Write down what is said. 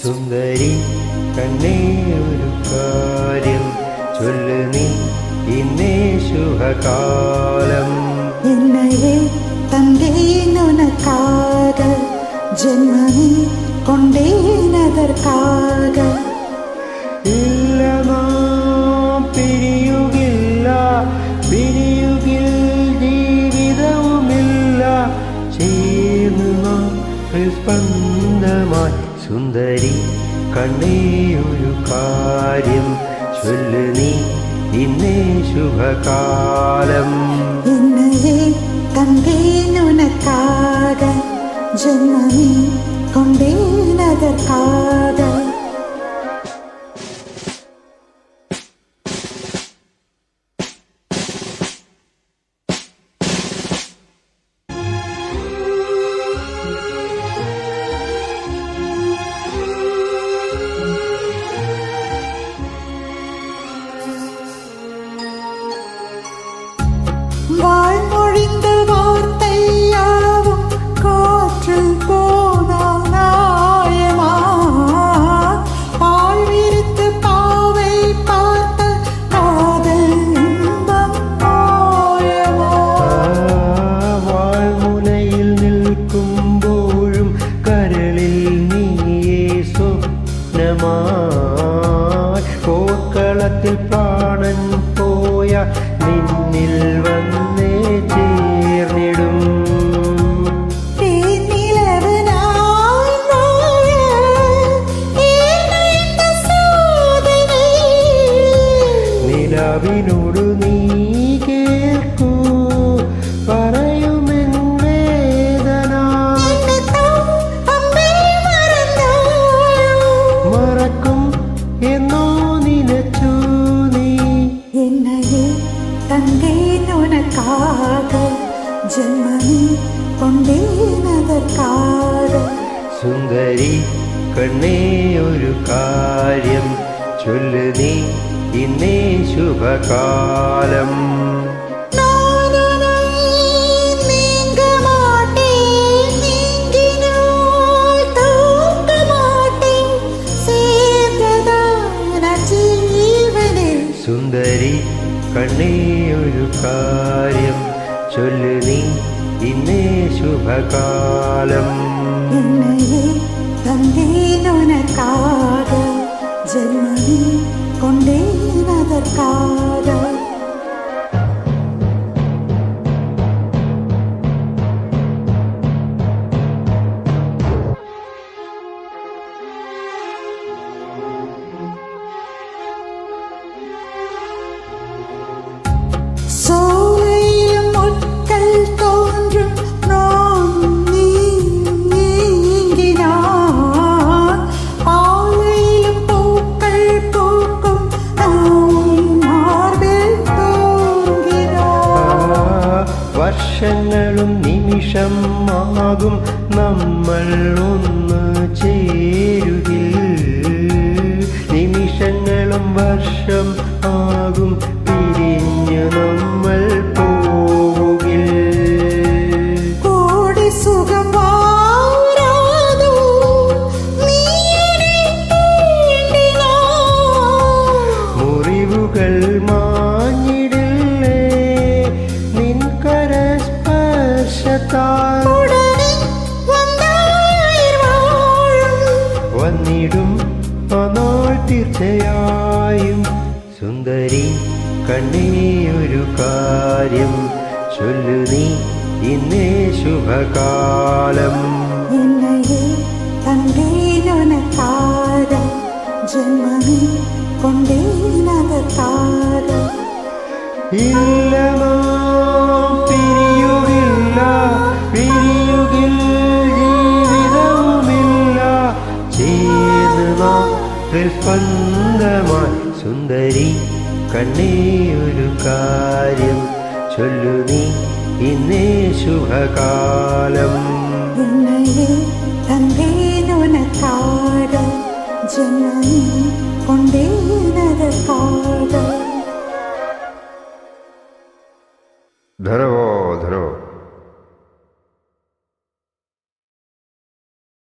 സുന്ദരി കണ്ണേ ഒരു കാര്യം ചൊല്ലു നീ ഇന്നേ ശുഭകാലം എന്നയെ തന്തേനുനക്കാക ജന്മനെ കൊണ്ടേനതർക്കാക സുന്ദരി കണ്ണേയൊരു കാര്യം ചൊല്ലു നീ ഇന്നേ ശുഭകാലം. ഇന്നലെ തന്തേനുനക്കാക ജന്മമേ കൊണ്ടേനതക്കാ te. தந்தேன் உனக்காக ஜென்மமே கொண்டேன் அதற்காக സുന്ദരി കണ്ണേ ഒരു കാര്യം ചൊല്ലു നീ ഇന്നേ ശുഭകാലം കണ്ണീയൊരു കാര്യം ചൊല്ലു നീ ഇന്നേ ശുഭകാലം. തന്നേനൊനക്കാട് ജന്മവിൽ കൊണ്ടേനതർ വർഷങ്ങളും നിമിഷം ആകും നമ്മൾ ഒന്ന് ചേരുകിൽ വർഷക്കാൽ വന്നിടും അനാൾ തീർച്ചയായും. സുന്ദരി കണ്ണേയൊരു കാര്യം ചൊല്ലു നീ ഇന്നേ ശുഭകാലം. ജന്മനി കൊണ്ടേനകത്താരം. ഇല്ല ഇല്ലെങ്കിൽ ജീവിതവുമില്ല ചേർന്ന ഹൃസ്പന്ദമായി സുന്ദരി കണ്ണേ ഒരു കാര്യം ചൊല്ലു നീ ഇന്നേ ശുഭകാലം. ജനനി കൊണ്ടേനത് കാലം